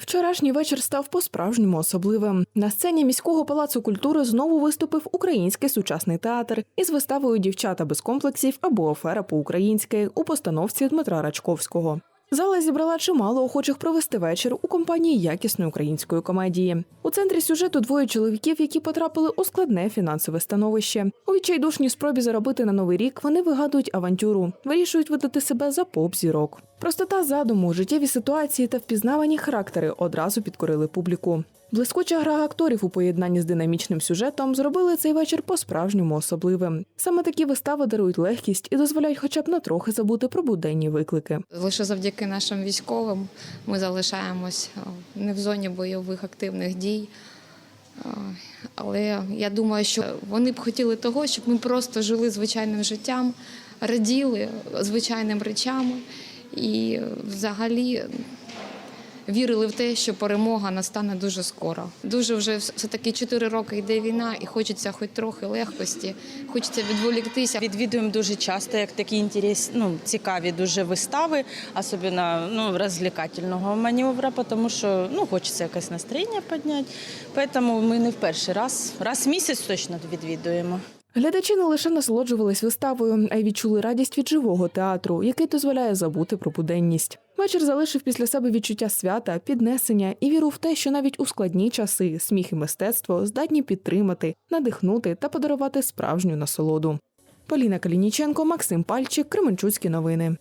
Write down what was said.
Вчорашній вечір став по-справжньому особливим. На сцені міського палацу культури знову виступив український сучасний театр із виставою Дівчата без комплексів або афера по-українськи у постановці Дмитра Рачковського. Зала зібрала чимало охочих провести вечір у компанії якісної української комедії. У центрі сюжету двоє чоловіків, які потрапили у складне фінансове становище. У відчайдушній спробі заробити на новий рік вони вигадують авантюру, вирішують видати себе за поп-зірок. Простота задуму, життєві ситуації та впізнавані характери одразу підкорили публіку. Блискуча гра акторів у поєднанні з динамічним сюжетом зробили цей вечір по-справжньому особливим. Саме такі вистави дарують легкість і дозволяють хоча б на трохи забути про буденні виклики. Лише завдяки нашим військовим ми залишаємось е, не в зоні бойових активних дій. Е, Але я думаю, що вони б хотіли того, щоб ми просто жили звичайним життям, раділи звичайним речами і взагалі вірили в те, що перемога настане дуже скоро. Дуже вже все таки 4 роки йде війна, і хочеться хоч трохи легкості, хочеться відволіктися. Відвідуємо дуже часто, як такі інтерес, ну, цікаві дуже вистави, особливо ну, розвлекательного маневра, тому що ну, хочеться якесь настроєння підняти. Тому ми не в перший раз, раз в місяць точно відвідуємо. Глядачі не лише насолоджувались виставою, а й відчули радість від живого театру, який дозволяє забути про буденність. Вечір залишив після себе відчуття свята, піднесення і віру в те, що навіть у складні часи сміх і мистецтво здатні підтримати, надихнути та подарувати справжню насолоду. Поліна Калініченко, Максим Пальчик, Кременчуцькі новини.